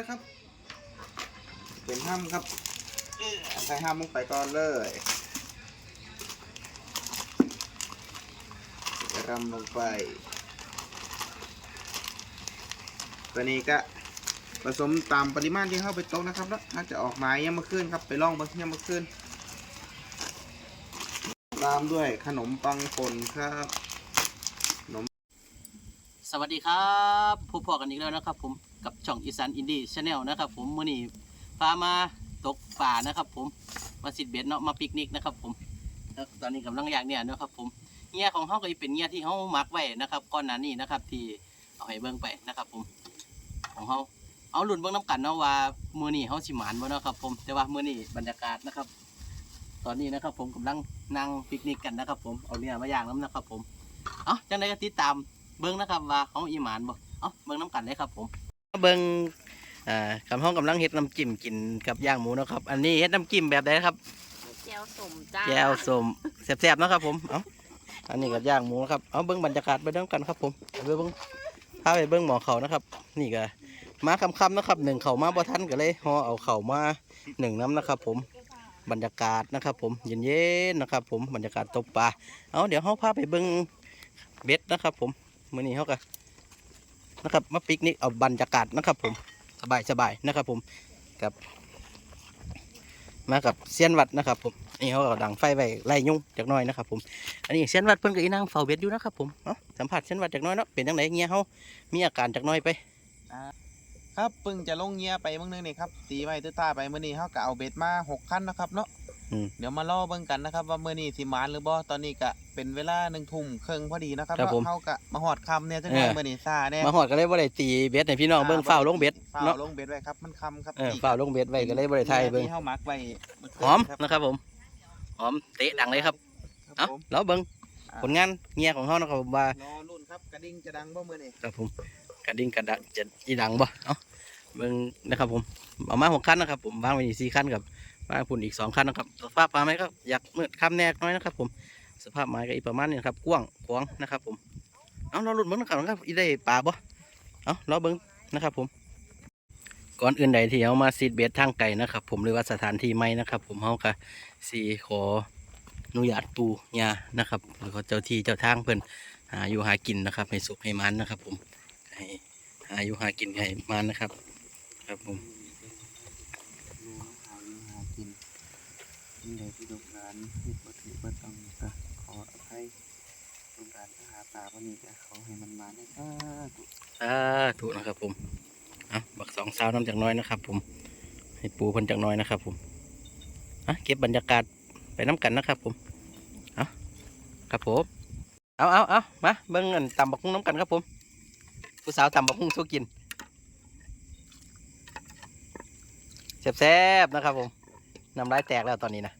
นะครับเป็นห้ามครับใส่ห้ามลงไปก่อนเลยรำลงไป ตัวนี้ก็ผสมตามปริมาณที่เข้าไปตกนะครับแล้วน่าจะออกมายังมาขึ้นครับ ไปล่องบางยังมาขึ้นตามด้วยขนมปังป่นครับส วัสดีครับพบพอกันอีกแล้วนะครับ ผมกับช่องอีสานอินดี้ชาแนลนะครับ ผมมื่อนี้พามาตกป่านะครับ ผมมาสิดเบ็ดเนาะมาปิกนิกนะครับ ผมแล้วตอนนี้กำลังอยากเนี่ยนะครับ ผมเงี้ยของเขาก็เป็นเงี้ยที่เขามักไว้นะครับก่อนหน้านี้นะครับ ที่เอาให้เบิ่งไปนะครับ ผมของเขาเอาหลุนเบิ่งน้ำกันเนาะว่ามือนี้เขาสิหมานบ่นะครับ ผมแต่ว่ามือนี้บรรยากาศนะครับ ตอนนี้นะครับ ผมกำลังนั่งปิกนิกกันนะครับ ผมเอาเนี่ยมาย่างน้ำนะครับ ผมเอ้าจังไดก็ติดตาม เบิ้งนะครับว่าของอีหมานบ่เอ้าเบิ้งน้ำกันเลยครับผมเบิ้งอ่าคำห้องกำลังเฮ็ดน้ำจิ้มกินกับย่างหมูเนาะครับ อันนี้เฮ็ดน้ำจิ้มแบบใดครับแจวสมจ้าแก้วส้มแซ่บๆเนาะครับผมเอ้าอันนี้กับย่างหมูนะครับเอาเบิ้งบรรยากาศไปด้วยกันครับ ผมเอาไปเบิ้งพาไปเบิ้งหมอเขานะครับ นี่ก็มาคำๆนะครับหนึ่งเขามาบ่ทันก็เลยห่อเอาเข่ามาหนึ่งน้ำนะครับ ผมบรรยากาศนะครับ ผมเย็นๆนะครับ ผมบรรยากาศตกปลาเอาเดี๋ยวเขาพาไปเบิ้งเบ็ดนะครับ ผม มื้อนี้เขาก็นะครับมาปิกนิกเอาบรรยากาศนะครับ ผมสบายสบายนะครับ ผมกับมากับเซียนวัดนะครับ ผมนี่เขาก็ดังไฟไว้ไล่ยุ่งจากน้อยนะครับ ผมอันนี้เซียนวัดเพิ่นก็อีนางเฝ้าเบ็ดอยู่นะครับผมเนาะสัมผัสเซียนวัดจากน้อยเนาะเป็นจังไดเงี้ยเขามีอาการจากน้อยไปครับเพิ่งจะลงเงี้ยไปเมื่อนึงนี่ครับตีไว้ตื้อตาไปเมื่อนี้เขาก็เอาเบ็ดมาหกคันนะครับเนาะ เดี๋ยวมาล่อเบิ่งกันนะครับ ว่าเมื่อนี้สิหมานหรือบ่ตอนนี้ก็เป็นเวลาหนึ่งทุ่มครึ่งพอดีนะครับครับผมเนาะเขาก็มาหอดคำเนี่ยจังไงเออเมื่อนี้ซาแน่มาหอดก็เลยบ่ได้ตีเบ็ดให้พี่น้องเบิ่งเฝ้าลงเบ็ดฝ้าเนาะลงเบ็ดไว้ครับมันคำครับเออนี่เฝ้าลงเบ็ดไว้ก็เลยบ่ได้ถ่ายเบิ่งที่เขามักไว้เคืนหอมครับนะครับผมหอมเตะดังเลยครับครับเอ้าผมแล้วเบิ่งผลงานเงี้ยของเขานะครับผมว่า รอรุ่นครับกระดิ่งจะดังบ่เมื่อนี้ครับผมกระดิ่งกระดะจะจีดังบ่เอ้าเบิ่งนะครับผมเอามาหกคันนะครับผมวางไว้นี่สี่คันกับ วางพุ่นอีกสองคันนะครับ สภาพปลาไม้ก็อยากมืดค่ำแน่น้อยนะครับ ผม สภาพไม้ก็อีกประมาณนี้นะครับกว้างขวางนะครับ ผม เอาเราหลุดเบิ่งนะครับครับอีได้ปลาบ่เอาเราเบิ่งนะครับ ผม ก่อนอื่นใดที่เอามาซีดเบสทางไก่นะครับ ผมหรือว่าสถานที่ใหม่นะครับ ผมเฮาก็สีขออนุญาตปูยานะครับหรือเขาเจ้าที่เจ้าทางเพิ่นหาอยู่หากินนะครับ ให้สุขให้มันนะครับ ผมให้หาอยู่หากินให้มันนะครับ ครับผม ดูหาอยู่หากิน นี่เลยที่ลูกหลานที่บ่ถือบ่ต้องก็ขออภัยลูกหลานก็หาปลาวันนี้ก็ขอให้มันมาได้สาธุสาธุนะครับผมอะบักสองสาวน้ำจากน้อยนะครับ ผม ให้ปูพันจากน้อยนะครับ ผมอะเก็บบรรยากาศไปน้ำกันนะครับ ผมเอาครับผมเอาเอาเอามาเบิ้งอันตำบักหุ่งน้ำกันครับผม ผู้สาวตำบักหุ่งสู้กินแซ่บๆนะครับผม น้ำลายแตกแล้วตอนนี้นะ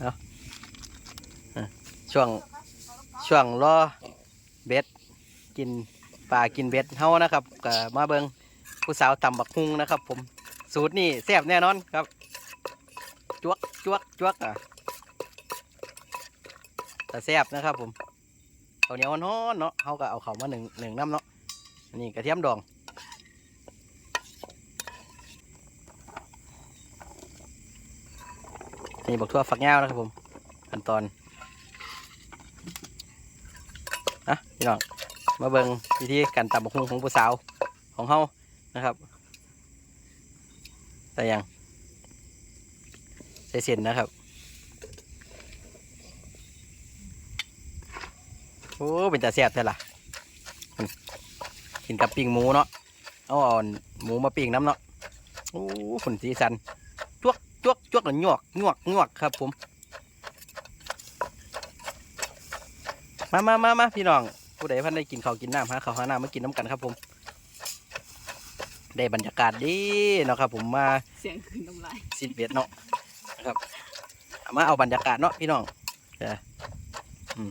เอาะช่วงช่วงรอเบ็ดกินปลากินเบ็ดเฮานะครับก็มาเบิงผู้สาวตำบักฮุงนะครับ ผมสูตรนี่แซ่บแน่นอนครับจวกจวกจวกอะแต่แซ่บนะครับ ผมข้าวเหนียวฮ้อนๆเนาะเฮาก็เอาเขามาหนึ่งหนึ่งน้ำเนาะนนี้กระเทียมดอง นี่บักทั่วฝักยาวนะครับผมขั้นตอนอะพี่น้องมาเบิ่งวิธีการตำบักหุ่งของผู้สาวของเฮานะครับ แต่ยังใส่เส้นนะครับโอ้เป็นตาแซ่บแท้ล่ะกินกับปิ้งหมูเนาะเอาอ่อนหมูมาปิ้งน้ำเนาะโอ้ฝุ่นสีสัน จวกจวกจวกแล้วหยวกหยวกหยวกครับ ผม มามามามาพี่น้อง ผู้ใดพันได้กินข้าวกินน้ำหาข้าวหาน้ำมากินน้ำกันครับ ผม ได้บรรยากาศดีเนาะครับ ผมมาเสียงคืนน้ำลายสิบเวียดเนาะนะครับเอามาเอาบรรยากาศเนาะพี่น้องเด้ออืม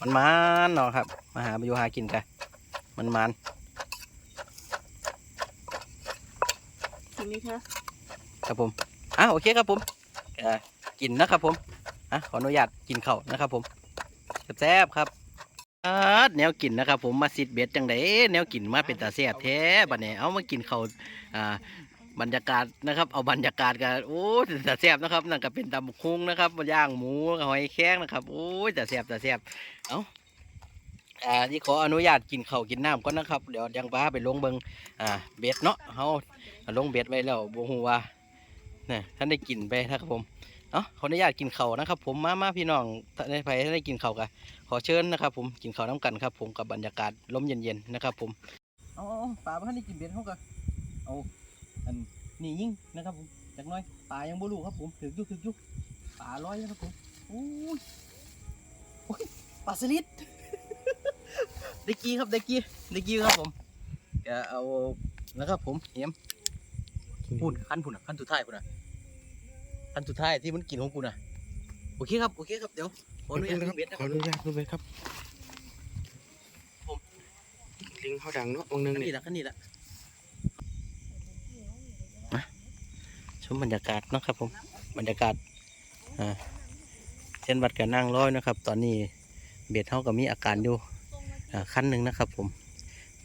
มันมันๆเนาะครับ มาหามาอยู่หากินกันมันมันทีนี้เธอๆครับผม อะโอเคครับผมอ่อกินนะครับผมอะขออนุญาตกินเข้านะครับผมแซ่บครับอ่าแนวกินนะครับผมมาซิดเบ็ดจังไดแนวกินมาเป็นตาแซ่บแท้บัดนี้เอามากินเขาอ่าบรรยากาศนะครับ เอาบรรยากาศกันโอ้ยตาแซ่บนะครับนั่นก็เป็นตำบักหุ่งนะครับย่างหมูหอยแข้งนะครับโอ้ยตาแซ่บตาแซ่บเอาอ่าที่ขออนุญาตกินข้าวกินน้ำก่อนนะครับเดี๋ยวยังบ้าไปลงเบิงอ่าเบ็ดเนาะเฮาลงเบ็ดไว้แล้วบ่ฮู้ว่า นี่ยท่านได้กินไปนะครับผมเอ้าขออนุญาตกินเขานะครับ ผมมามาพี่น้องท่านใดใครท่านได้กินเขากันขอเชิญนะครับ ผมกินเขาน้ำกันครับ ผมกับบรรยากาศลมเย็นๆนะครับ ผมเอาปลาบ้านได้กินเบ็ดเขาก็เอาอันนี่ยิ่งนะครับผมจากน้อยปลายังบ่รู้ครับผมถึกอยุกถึกอยุกปลาลอยนะครับผมโอ้ยโอ้ยปลาสลิดได้กี้ครับได้กี้ได้กี้ครับผมจะเอานะครับผมเหียม พูดขั้นพูดนะขั้นสุดท้ายพูดนะขั้นสุดท้ายที่มันกินของกูนะโอเคครับโอเคครับเดี๋ยวขออนุญาตกินเบ็ดนะขคอรับอนุญาตดูเบ็ดครับผมลิงเขาดังเนาะวงหนึงอันนี่นี้ละอันนี้ละมาชมบรรยากาศเนาะครับผมบรรยากาศอ่าเช่นวัดกับนั่งร้อยนะครับ ตอนนี้เบ็ดเท่ากับมีอาการอยู่อ่าขั้นหนึ่งนะครับ ผม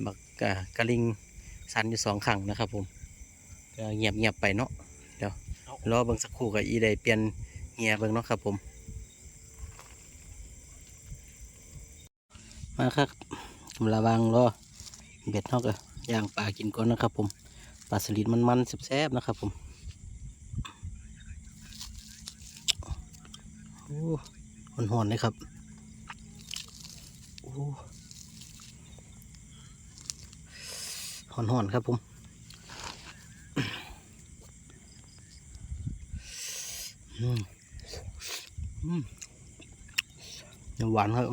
บักอ่ากระลิงสันอยู่สองขังนะครับผมก็ เงียบเงียบๆไปเนาะเดี๋ยวรอเบิ่งสักครู่กับอีได้เปลี่ยนเงียเบิ่งเนาะครับผม มาครับระวังรอเบ็ดเท่ากับย่างปลากินก่อนนะครับผมปลาสลิดมันๆแซ่บๆนะครับผมโอ้หอนๆเลยครับโอ้หอนๆครับผมอืมอืม ยังหวานครับ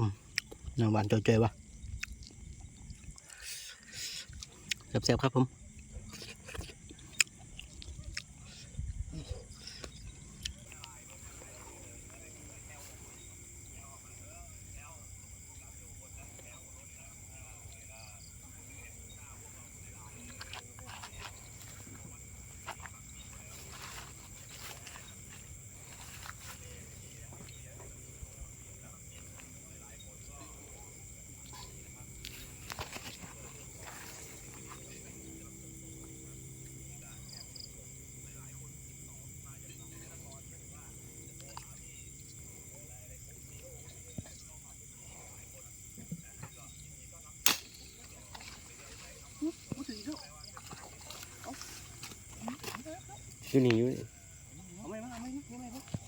ยังหวานจ่อยๆวะแซ่บๆครับผม อยู่นี่อยู่นี่เอาไม่มาเอาไม่มาเอาไม่มา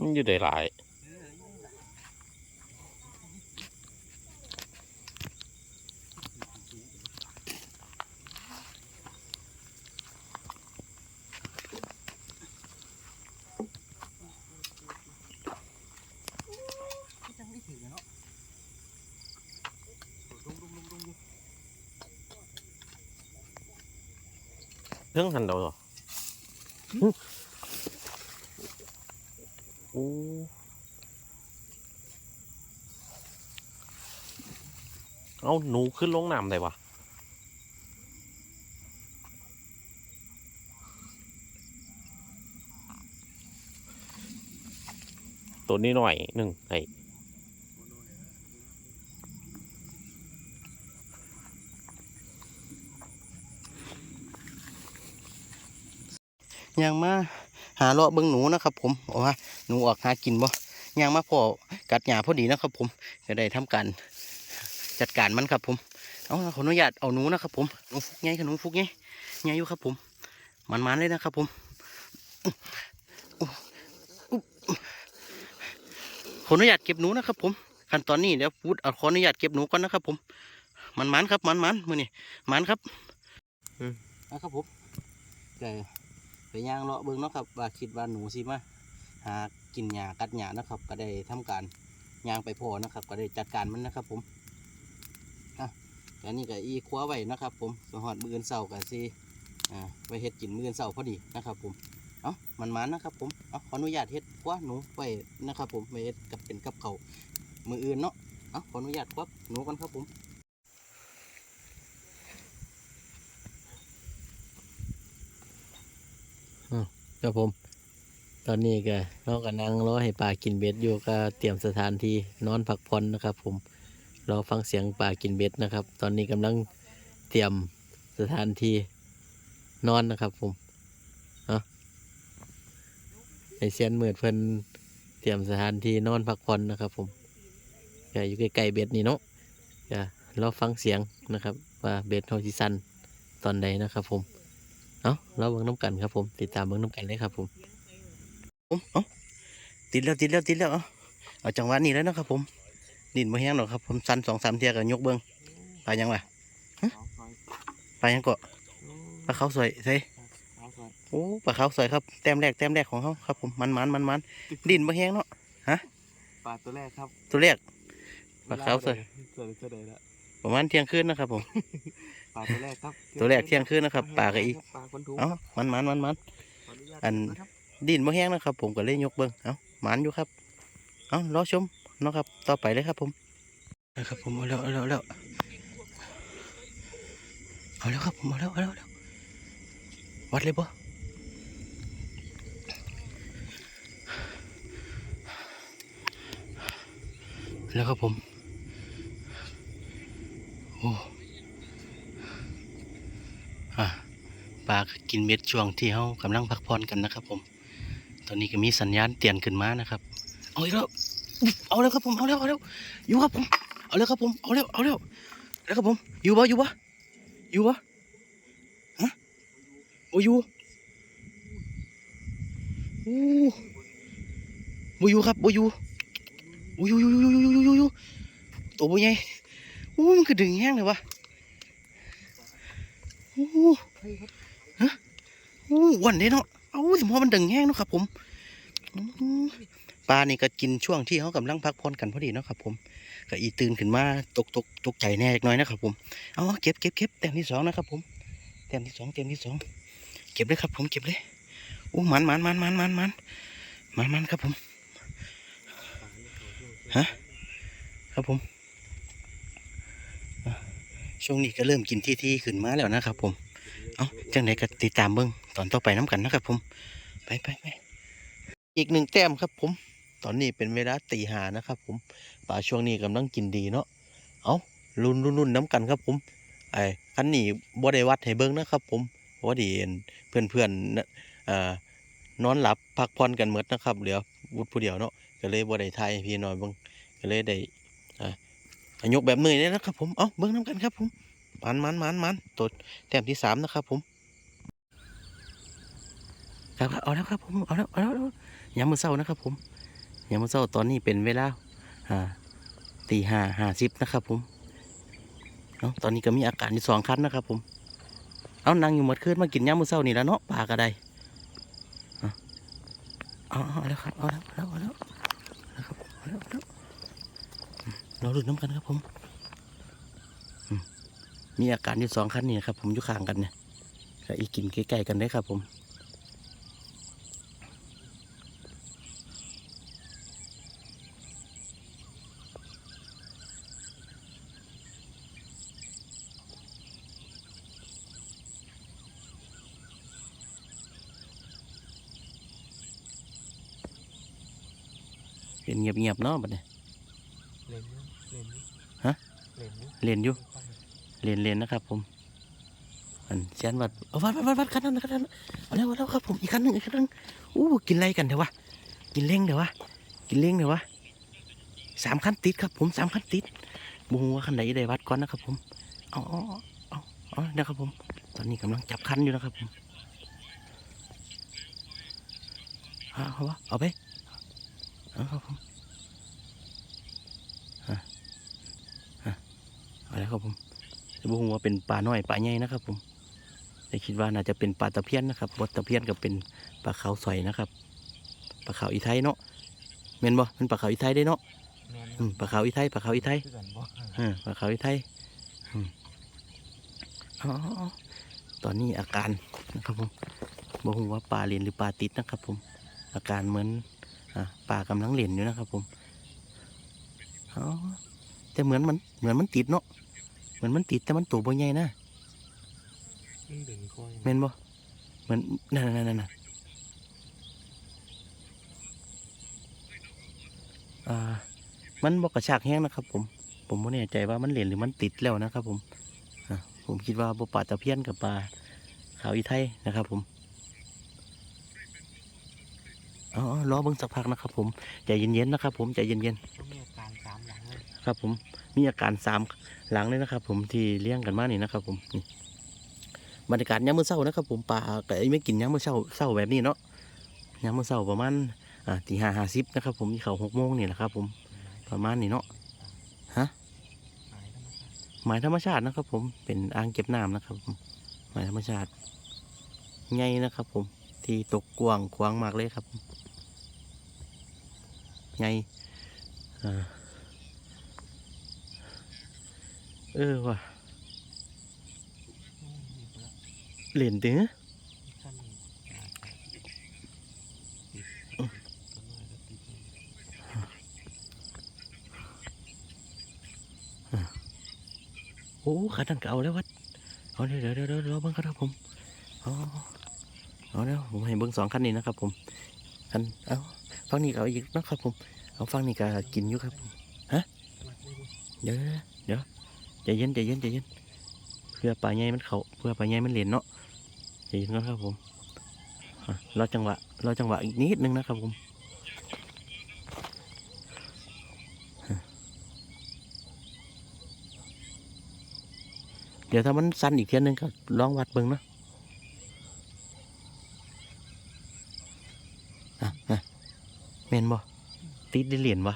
มันอยู่ได้หลาย จังได้ถือเนาะดุ้งดุ้งดุ้งดุ้ง เรื่องหันเราเหรอโอ้เอาหนูขึ้นลงน้ำได้วะตัวนี้หน่อยหนึ่งไอ้ ย่างมาหาเลาะเบิ้งหนูนะครับ ผมเอาว่าหนูออกหากินบ่ย่างมาพอกัดหญ้าพอดีนะครับ ผมก็ได้ทำการจัดการมันครับ ผมเอาขออนุญาตเอาหนูนะครับ ผมหนูฟุกไงขนมฟุกไงไงอยู่ครับ ผมมันๆเลยนะครับ ผมขออนุญาตเก็บหนูนะครับผมขั้นตอนนี้เดี๋ยวพูดเอาขออนุญาตเก็บหนูก่อนนะครับ ผม มันๆครับมันๆมือนี่มันครับนะครับผมไก่ไป ย่างเลาะเบิ่งเนาะครับว่าคิดว่าหนูสิมาหากินหญ้ากัดหญ้านะครับ ก็ได้ทำการย่างไปพอนะครับ ก็ได้จัดการมันนะครับ ผมอะอันนี้ก็อีคว้าไว้นะครับ ผมสหอดมืออนเสาร์กันสิอ่าไว้เฮ็ดกินมืออนเสาร์พอดีนะครับ ผมเอ้ามันมานะครับ ผมเอาขออนุญาตเฮ็ดคว้าหนูไว้นะครับ ผมไว้เฮ็ดกับเป็นกับเขามืออื่นเนาะเอาขออนุญาตควับหนูกันครับผม ครับผม ตอนนี้ก็เราก็นั่งรอให้ปลากินเบ็ดอยู่ก็เตรียมสถานที่นอนพักผ่อนนะครับ ผมรอฟังเสียงปลากินเบ็ดนะครับ ตอนนี้กำลังเตรียมสถานที่นอนนะครับ ผมเอาในเซียนเมือดเพิ่นเตรียมสถานที่นอนพักผ่อนนะครับ ผมก็อยู่ใกล้ๆเบ็ดนี่เนาะก็รอฟังเสียงนะครับ ว่าเบ็ดเฮาสิสั่นตอนใดนะครับ ผม เอาเราเบิ่งน้ำกันครับผม ติดตามเบิ่งน้ำกันเลยครับผมผมเอาติดแล้วติดแล้วติดแล้ว เอาเอาจังหวะนี้แล้วนะครับ ผมดินบ่แห้งหรอกครับผมสั้นสองสามเทียกันยกเบิ้งไปยังวะเขาซอยไปยังเกาะปลาเขาวสวยใส่เขาซอยโอ้ปลาเขาวสวยครับแต้มแรกแต้มแรกของเขาครับผมมันมันมันมันดินบ่แห้งเนาะปลาตัวแรกครับ ตัวแรกปลาขาวสวยเกิดเกิดแล้วประมาณเที่ยงคืนนะครับผม ปลาตัวแรกครับตัวแรกเที่ยงคืนนะครับปลาก็อีกปลาคนถูกเอ้ามันมันมันมันขออนุญาตอันนะครับดินบ่แห้งนะครับ ผมก็เลยยกเบิ้งเอ้ามันอยู่ครับเอ้ารอชมเนาะครับ ต่อไปเลยครับผมนะครับผมเอาแล้วเอาแล้วเอาแล้วเอาแล้วครับผมเอาแล้วเอาแล้วเอาแล้ววัดเลยปะแล้วครับผมโอ้อ่ ปลากินเม็ดช่วงที่เขากำลังพักผ่อนกันนะครับ ผม ตอนนี้ก็มีสัญญาณเตือนขึ้นมานะครับ เอาอีกแล้วเอาแล้วครับผม เอาแล้ว เอาแล้ว อยู่ครับผม เอาแล้วครับผม เอาแล้ว เอาแล้ว แล้วครับผม อยู่บ่อยู่บ่อยู่บ่ฮะโอ้อยู่โอ้บ่อยู่ครับบ่อยู่โอ้อยู่อยู่อยู่อยู่อยู่อยู่อยู่ตัวบ่ใหญ่โอ้มันคือดึงแห้งเลยวะโอ้ ฮะอ้อ้วันเด้เนาะเอาสมมติมันดึงแห้งเนาะครับ ผมปลานี่ก็กินช่วงที่เขากำลังพักผ่อนกันพอดีเนาะครับผมก็อีตื่นขึ้นมาตกตกตกใจแน่เล็กน้อยนะครับผมเอาเก็บเก็บเก็บแต้มที่สองนะครับผมแต้มที่สองแต้มที่สองเก็บเลยครับ ผมเก็บเลยโอ้มันมันมันมันมันมันมันมันครับผมฮะครับผมช่วงนี้ก็เริ่มกินที่ที่ขึ้นมาแล้วนะครับผม เอาจังไหนก็ติดตามเบิ้งตอนต่อไปน้ำกันนะครับผม ไปไปไปอีกหนึ่งแต้มครับผม ตอนนี้เป็นเวลาตีหานะครับผมป่าช่วงนี้กำลังกินดีเนาะเอาลุนลุนลุนน้ำกันครับผมไอ้คันนี้บ่ได้วัดให้เบิ้งนะครับผมว่าดีเพื่อนเพื่อนน่ะเอ่อนอนหลับพักผ่อนกันหมดนะครับ เหลือวุฒผู้เดียวเนาะก็เลยบ่ได้ไทยพี่น้อยเบิ้งก็เลยได้อ่ายกแบบเหนื่อยเลยนะครับผม เอาเบิ้งน้ำกันครับผม มันมันมันมันตัวแต้มที่สามนะครับ ผมครับเอาแล้วครับผมเอาแล้วเอาแล้วเอาแล้วยามมื้อเช้านะครับ ผมยามมื้อเช้าตอนนี้เป็นเวลาอ่าตีห้าห้าสิบนะครับ ผมเอาตอนนี้ก็มีอาการอยู่สองคันนะครับ ผม เอานั่งอยู่หมดคืนมากินยามมื้อเช้านี่แล้วเนาะปลาก็ไดเอาเอาเอาแล้วครับเอาแล้วเอาแล้วเอาแล้วเอาแล้วครับเอาแล้วเอาแล้วอืมเราดูดน้ำกันครับผม มีอาการอยู่สองคันนี่ครับ ผมอยู่ข้างกันเนี่ยก็อีกกินใกล้ๆกันได้ครับ ผมเป็นเงียบๆเนาะบัดนี้เล่นอยู่เล่นอยู่ฮะเล่นอยู่เรียนอยู่ เรียนเรียนนะครับ ผมอันเชียนวัดเอาวัดวัดวัดวัดคันนั้นคันนั้นเอาแล้วเอาแล้วครับผมอีกคันหนึ่งอีกคันหนึ่งอู้กินอะไรกันเดี๋ยววะกินเล้งเดี๋ยววะกินเล้งเดี๋ยววะสามคันติดครับ ผมสามคันติดบูว่าคันไหนได้วัดก่อนนะครับ ผมเอาเอาเอาเอาเอานะครับผม ตอนนี้กำลังจับคันอยู่นะครับผมเอาเอาวะเอาไปเอาครับผมอะอะเอาแล้วครับผม แต่บุ้งว่าเป็นปลาน้อยปลาใหญ่นะครับ ผมแต่คิดว่าน่าจะเป็นปลาตะเพียนนะครับบดตะเพียนก็เป็นปลาขาวสอยนะครับปลาขาวอีไทยเนาะเม่นบ่เป็นปลาขาวอีไทยได้เนาะแม่นอืมปลาขาวอีไทยปลาขาวอีไทยคือกันบ่เออปลาขาวอีไทยอืมอ๋ออ๋ออ๋อตอนนี้อาการนะครับผมบุ้งว่าปลาเลียนหรือปลาติดนะครับ ผม อาการเหมือนอ่าป่ากำลังเหรียญอยู่นะครับ ผมอ๋อแต่เหมือนมันเหมือนมันติดเนาะ เหมือนมันติดแต่มันตัวบ่ใหญ่นะมันดึงก้อยแม่นบ่เหมือนนั่นนั่นนั่นน่ะอ่ามันบอกกระชากแห้งนะครับ ผม ผมไม่แน่ใจว่ามันเหรียญหรือมันติดแล้วนะครับ ผมอะผมคิดว่าบ่ปลาตะเพียนกับปลาขาวอีไทยนะครับ ผม อ๋อรอเบิ่งสักพักนะครับ ผมใจเย็นๆนะครับ ผมใจเย็นมันมีอาการสามหลังเลยครับ ผมมีอาการสามหลังเลยนะครับ ผมที่เลี้ยงกันมานี่นะครับ ผมนี่บรรยากาศยามมื้อเช้านะครับ ผมปลาก็ไม่กินยามมื้อเช้าเช้าแบบนี้เนาะยามมื้อเช้าประมาณอ่าตีห้าห้าสิบนะครับ ผมที่เขาหกโมงนี่แหละครับ ผมประมาณนี้เนาะฮะหมายธรรมชาตินะครับ ผมเป็นอ่างเก็บน้ำนะครับผมหมายธรรมชาติใหญ่นะครับ ผมที่ตกกว้างขวางมากเลยครับ ผมใหญ่อ่าเออว่ะเหรียญตึงสั้นนี่อ่าติดติดตัวน้อยก็ติดนี่โอ้ขาดันก็เอาแล้ววัดเอาเดี๋ยวเดี๋ยวเดี๋ยวเดี๋ยวรอเบิ้งครับผมเอาเอาแล้วผมให้เบิ้งสองคันนี้นะครับผมคันเอา ฟังนี้ก็เอาอีกนะครับผมเอาฟังนี้ก็กินอยู่ครับมัดไม่รู้เดี๋ยวเดี๋ยวใจเย็นใจเย็นใจเย็นเพื่อปลาใหญ่มันเขาเพื่อปลาใหญ่มันเหรียญเนาะใจเย็นก่อนครับผมรอจังหวะรอจังหวะอีกนิดนึงนะครับผมเดี๋ยวถ้ามันสั้นอีกเทียนึงก็ลองวัดเบิ่งเนาะอะ เมนบ่ติดได้เหรียญวะ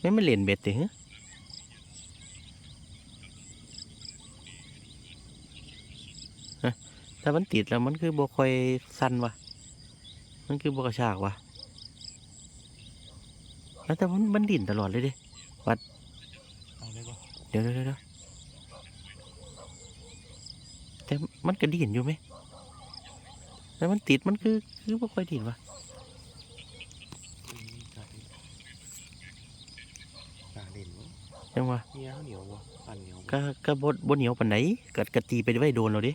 ไม่มาเล่นเบ็ดติฮะถ้ามันติดแล้วมันคือบ่ค่อยสั้นวะมันคือบ่กระชากวะแล้วแต่มันมันดิ่นตลอดเลยเดิ เอาเลยบ่เดี๋ยวเดี๋ยวเดี๋ยวแต่มันก็ดิ่นอยู่ไหมแต่มันติดมันคือคือบ่ค่อยดิ่นวะอืมกาดกาเล่นบ่จังวะเงี้ยเหนียวบ่ปั่นเหนียวบ่ก็ก็บ่บ่เหนียวปานไหนก็ก็ตีไปไว้โดนเราดิ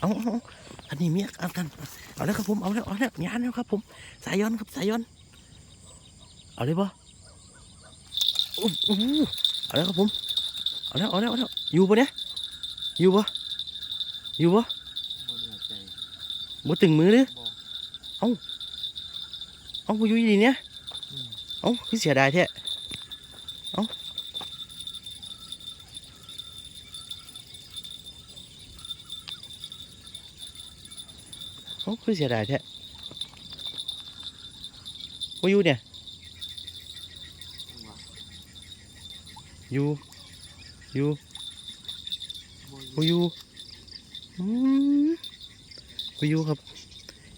เอา เอาเอาอันนี้มีอาการเอาแล้วครับผม เอาแล้ว เอาแล้วยานแล้วครับผม สายย้อนครับ สายย้อน เอาเลยปะอู้อู้เอาแล้วครับผม เอาแล้ว เอาแล้ว เอาแล้ว อยู่ปะเนี่ย อยู่ปะอยู่ปะบ่เหนื่อยใจบ่ตึงมือเด้อบ่เอาบ่อยู่ดีเนี่ยอืมเอาคือเสียดายแท้เอาเอาคือเสียดายแท้ว่าอยู่เนี่ยจังหวะอยู่อยู่บ่อยู่ว่าอยู่อืมว่าอยู่ครับ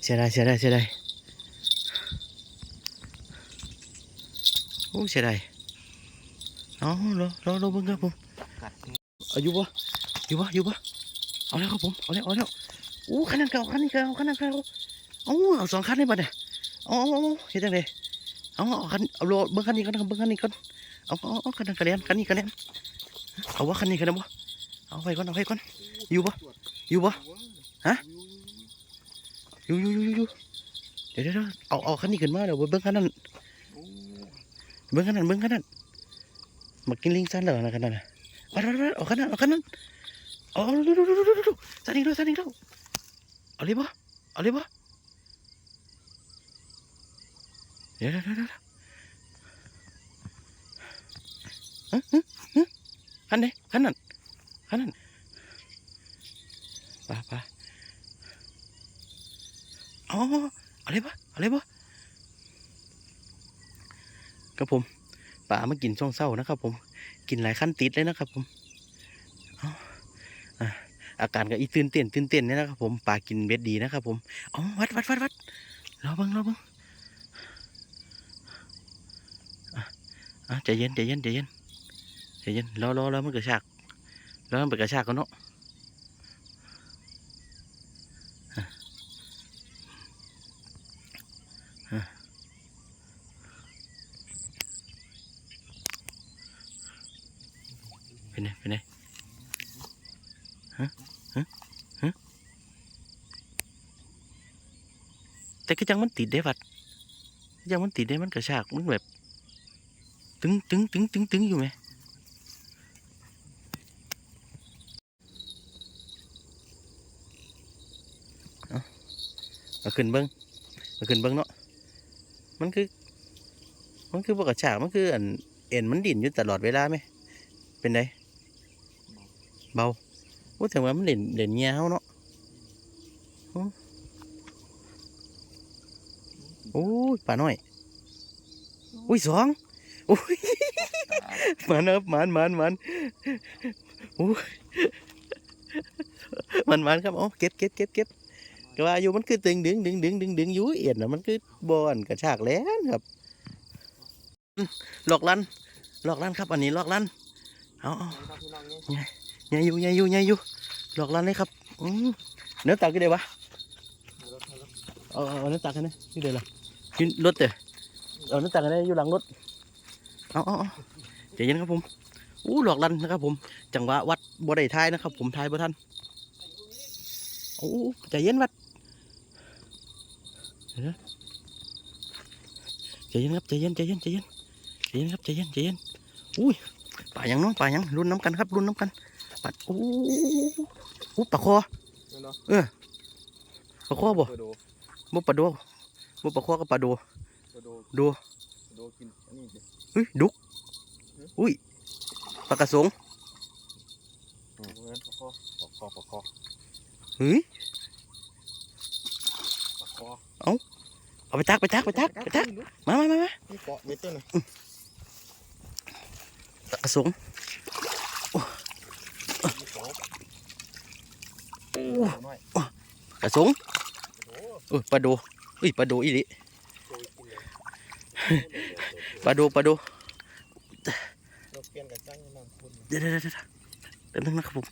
เสียดายเสียดายเสียดายโอ้เสียดายเอารอรอรอเบิ่งครับผมกัดนี่เอาอยู่ปะอยู่ปะอยู่ปะเอาแล้วครับผม เอาแล้ว เอาแล้วโอ้คันนั้นเก่าคันนี้เก่าคันนั้นเก่าเอาเอาสองคันได้ปะเนี่ยเอาเอาเอาเฮ็ดจังไดเอาเอาคันเอาโลเบิ่งคันนี้ก่อนเบิ่งคันนี้ก่อนเอาเอาเอาคันนั้นคะแนนคันนี้คะแนนเอาวะคันนี้คะแนนบ่เอาไปก่อนเอาไปก่อนอยู่ปะอยู่ปะฮะอยู่อยู่อยู่อยู่เดี๋ยวเดี๋ยวเอาเอาคันนี้ขึ้นมาเดี๋ยวเบิ่งคันนั้นเบิ่งคันนั้นเบิ่งคันนั้นมากินลิงซันเหรอนะคันนั้นน่ะเอาเอาเอาคันนั้นเอาคันนั้นเอาเอาดูดูดูดูดูดูซันอีกแล้วซันอีกแล้ว เอาเลยปะเอาเลยปะเดี๋ยวเดี๋ยวเดี๋ยวเดี๋ยวฮะฮะฮะคันไหนคันนั้นคันนั้นไปไปอ๋ออาเลยปะเอาเลยปะครับผมป่ามากินช่วงเศร้านะครับผม กินหลายขั้นติดเลยนะครับผม อาการก็อีตื่นเต้นตื่นเต้นนี่นะครับผมปลากินเบ็ดดีนะครับผมเอ๋อวัดวัดวัดวัดรอบ้างรอบ้างอะใจเย็นใจเย็นใจเย็นใจเย็นรอรอรอมันกระชากรอมันไปกระชากกันเนาะอะอะเป็นไงเป็นไง แติดได้วัดยังมันติดได้มันกระชากมันแบบตึงตึงตึงตึงตึงอยู่ไหมเอาเอาขึ้นเบิ้งเอาขึ้นเบิ้งเนาะมันคือ มันคือพวกกระชากมันคืออันเอ็นมันดิ่นอยู่ตลอดเวลาไหมเป็นไงเบาว่าแต่ว่ามันเด่นเด่นเงี้ยเฮาเนาะ โอ้ย ปลาน้อยอุ้ยสองอุ้ยมันเอบมันมันมันโอ้ยมันมันครับเอาเก็บเก็บเก็บเก็บก็ว่าอยู่มันคือตึงดึงดึงดึงดึงดึงอยู่เอียดนะมันคือบอนกระชากแหล้วครับหลอกลันหลอกลันครับ อันนี้หลอกลันเอาเอาครับพี่น้องเนี่ยอย่าอยู่อย่าอยู่อย่าอยู่หลอกลันเลยครับอืมเนื้อตักกี่เดียววะเอารถเอารถเอาเอาเอาเนื้อตักกันนะนี่เดี๋ยวละ ขึ้นรถเถอะเอาเนื้อตักกันนะอยู่หลังรถเอาเอาเอาใจเย็นครับผมอู้หลอกลันนะครับ ผม จังหวะวัดบ่ได้ทายนะครับ ผมทายบ่ทันโอ้ใจเย็นวัดเดี๋ยวนะใจเย็นครับใจเย็นใจเย็นใจเย็นใจเย็นครับใจเย็นใจเย็นอุ้ยป่าหยังเน้องป่าหยังรุ่นน้ำกันครับรุ่นน้ำกันปัดโอ้โอ้ปลาคอเนาะปลาคอบ่กระโดดบ่ปลาโด บ่ปลาคอกับปลาโดกระโดดโดกระโดดกินอันนี้สิเฮ้ยดุกอุ้ยปลากระสงโอ้โหงั้นปลาคอปลาคอปลาคอเฮ้ยปลาคอเอาไปตักไปตักไปตักไปตักมามามามานี่เกาะเบ็ดเต้นเลยปลากระสงนี่เกาะโอ้หน่อยกระสงโอ้โหเออปลาโด อุ้ยปลาโดอีหลิโดยกินเลยปลาโดปลาโดเราเปลี่ยนกันจ้างน้ำคุณเดี๋ยวเดี๋ยวเดี๋ยวเดี๋ยวเดี๋ยวนึงนะครับผม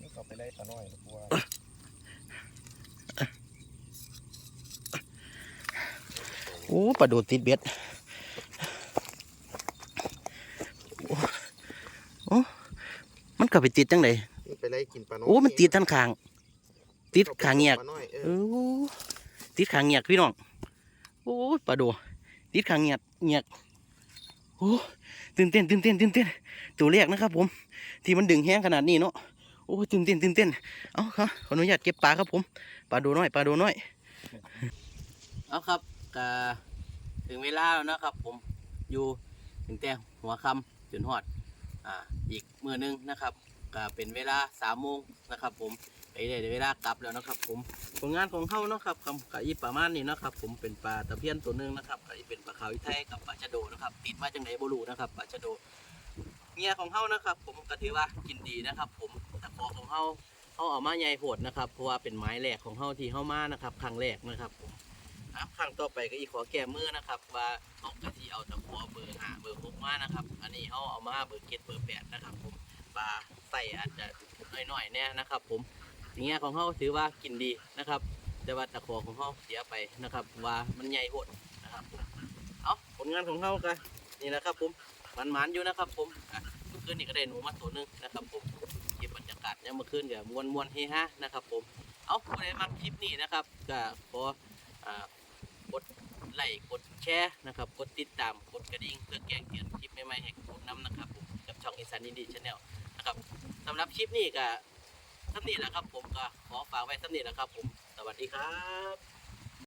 นี่กลับไปได้ปลาน้อยกลัวโอ้ปลาโดติดเบ็ดโอ้โอ้มันก็ไปติดจังไดมันไปไล่กินปลาน้อยโอ้มันติดทั้งคาง ติดขางเงียกปลาน้อยเอเอออ ติดขางเงียกพี่น้องโอ้ปลาโดติดขางเงียกเงียกโอ้ตื่นเต้นตื่นเต้นตื่นเต้นตัวแรกนะครับ ผม ที่มันดึงแห้งขนาดนี้เนาะโอ้ตื่นเต้นตื่นเต้นเอาครับขออนุญาตเก็บปลาครับผมปลาโดน้อยปลาโดน้อยเอาครับก็ถึงเวลาแล้วนะครับ ผมอยู่ถึงแต่หัวค่ำจนหอดอ่าอีกมือหนึงนะครับก็เป็นเวลาสามโมงนะครับ ผม ไปได้เวลากลับแล้วนะครับ ผมผลงานของเขานะครับคำกะอีประมาณนี้นะครับ ผมเป็นปลาตะเพียนตัวหนึงนะครับกะอีเป็นปลาขาวอีไทยกับปลาชะโดนะครับติดมาจังไหนบรูนะครับปลาชะโดเมียของเขานะครับ ผมก็ถือว่ากินดีนะครับ ผมตะขอของเขาเขาเอามาใหญ่โหดนะครับเพราะว่าเป็นไม้แรกของเขาที่เขามานะครับครั้งแรกนะครับผมครั้งต่อไปก็อีขอแก้มือนะครับ ว่าเอากะทิเอาตะขอเบอร์ห้าเบอร์หกมานะครับ อันนี้เขาเอามาเบอร์เจ็ดเบอร์แปดนะครับ ผมปลาใส่อาจจะน้อยๆเนี่ยนะครับ ผม อย่างเงี้ยของเขาถือว่ากินดีนะครับ แต่ว่าตะขอของเขาเสียไปนะครับ ว่ามันใหญ่โหดนะครับเอาผลงานของเขาก็นี่นะครับผมมันมันๆอยู่นะครับ ผมเมื่อคืนนี่ก็ได้หนูมาตัวหนึงนะครับผมเก็บบรรยากาศเนี่ยามเมื่อคืนกับมวนมวนเฮฮานะครับผมเอาผู้ใดมาคลิปนี้นะครับก็ขอกดไลค์กดแชร์นะครับ กดติดตามกดกระดิ่งเพื่อแจ้งเตือนคลิปใหม่ๆให้กับผมน้ำนะครับผมกับช่องอีสานอินดี้ชาแนลนะครับสำหรับคลิปนี้ก็ สำนีแหละครับผมก็ขอฝากไว้สำนีแหละครับผม สวัสดีครับ